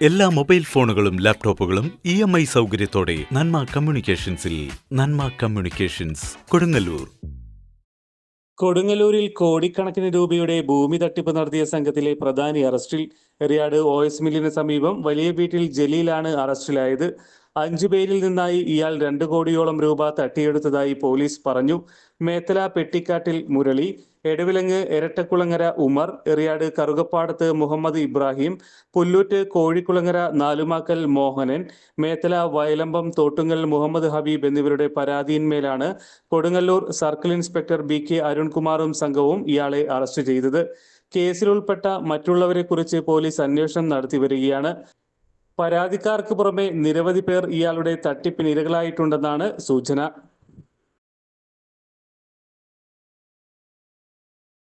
എല്ലാ മൊബൈൽ ഫോണുകളും ലാപ്ടോപ്പുകളും ഇ എം ഐ സൗകര്യത്തോടെ നന്മ കമ്മ്യൂണിക്കേഷൻസിൽ നന്മ കമ്മ്യൂണിക്കേഷൻസ് കൊടുങ്ങല്ലൂർ. കൊടുങ്ങല്ലൂരിൽ കോടിക്കണക്കിന് രൂപയുടെ ഭൂമി തട്ടിപ്പ് നടത്തിയ സംഘത്തിലെ പ്രധാനി അറസ്റ്റിൽ എറിയാട് ഒ എസ് മില്ലിന് സമീപം വലിയ വീട്ടിൽ ജലീലാണ് അറസ്റ്റിലായത്. അഞ്ചു പേരിൽ നിന്നായി ഇയാൾ രണ്ട് കോടിയോളം രൂപ തട്ടിയെടുത്തതായി പോലീസ് പറഞ്ഞു. മേത്തല പെട്ടിക്കാട്ടിൽ മുരളി എടവിലങ്ങ് എരട്ടക്കുളങ്ങര ഉമർ എറിയാട് കറുകപ്പാടത്ത് മുഹമ്മദ് ഇബ്രാഹിം പുല്ലൂറ്റ് കോഴിക്കുളങ്ങര നാലുമാക്കൽ മോഹനൻ മേത്തല വയലമ്പം തോട്ടുങ്ങൽ മുഹമ്മദ് ഹബീബ് എന്നിവരുടെ പരാതിയിന്മേലാണ് Kodungallur circle inspector B K അരുൺകുമാറും സംഘവും ഇയാളെ അറസ്റ്റ് ചെയ്തത്. കേസിലുൾപ്പെട്ട മറ്റുള്ളവരെ കുറിച്ച് പോലീസ് അന്വേഷണം നടത്തി വരികയാണ്. പരാതിക്കാർക്ക് പുറമെ നിരവധി പേർ ഇയാളുടെ തട്ടിപ്പിന് ഇരകളായിട്ടുണ്ടെന്നാണ് സൂചന.